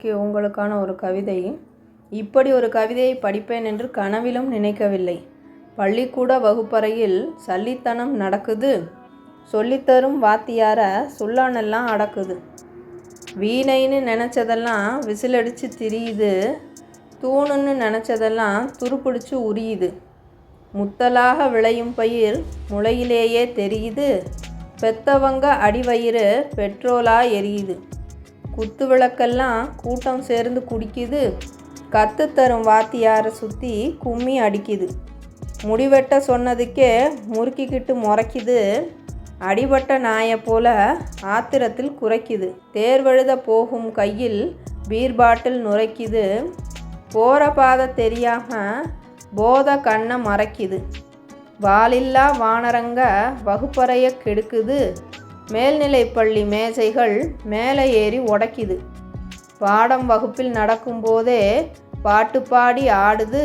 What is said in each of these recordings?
K உங்களுக்கான ஒரு கவிதை. இப்படி ஒரு கவிதையை படிப்பேன் என்று கனவிலும் நினைக்கவில்லை. பள்ளிக்கூட வகுப்பறையில் சல்லித்தனம் நடக்குது. சொல்லித்தரும் வாத்தியார சுல்லானெல்லாம் அடக்குது. வீணைன்னு நினச்சதெல்லாம் விசிலடித்து திரியுது. தூணுன்னு நினச்சதெல்லாம் துருப்பிடிச்சு உரியுது. முத்தலாக விளையும் பயிர் முளையிலேயே தெரியுது. பெத்தவங்க அடிவயிறு பெட்ரோலாக எரியுது. குத்து விளக்கெல்லாம் கூட்டம் சேர்ந்து குடிக்குது. கத்து தரும் வாத்தியாரை சுற்றி கும்மி அடிக்குது. முடிவெட்ட சொன்னதுக்கே முறுக்கிக்கிட்டு முறைக்குது. அடிபட்ட நாயை போல ஆத்திரத்தில் குறைக்குது. தேர்வெழுத போகும் கையில் பீர் பாட்டில் நுரைக்குது. போகிற பாதை தெரியாமல் போத கண்ணை மறைக்குது. வாலில்லா வானரங்க வகுப்பறைய கெடுக்குது. மேல்நிலைப்பள்ளி மேசைகள் மேலே ஏறி உடைக்குது பாடம் வகுப்பில் நடக்கும்போதே பாட்டு பாடி ஆடுது.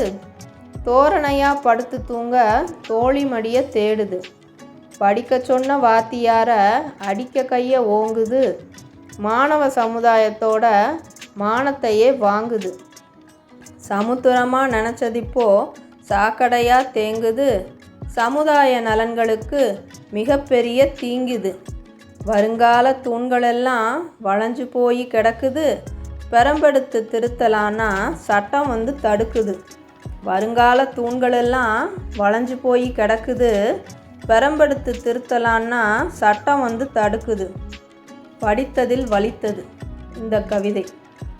தோரணையாக படுத்து தூங்க தோழி மடிய தேடுது. படிக்க சொன்ன வாத்தியார அடிக்க கையை ஓங்குது. மாணவ சமுதாயத்தோட மானத்தையே வாங்குது. சமுத்திரமாக நினச்சதிப்போ சாக்கடையாக தேங்குது. சமுதாய நலன்களுக்கு மிகப்பெரிய தீங்குது. வருங்கால தூண்களெல்லாம் வளைஞ்சு போய் கிடக்குது. பெரம்பெடுத்து திருத்தலான்னா சட்டம் வந்து தடுக்குது. வருங்கால தூண்களெல்லாம் வளைஞ்சு போய் கிடக்குது. பெரம்பெடுத்து திருத்தலான்னா சட்டம் வந்து தடுக்குது. படித்ததில் வலித்தது இந்த கவிதை.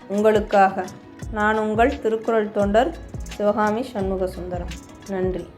உங்களுக்காக நான் உங்கள் திருக்குறள் தொண்டர் சிவகாமி சண்முக சுந்தரம் நன்றி.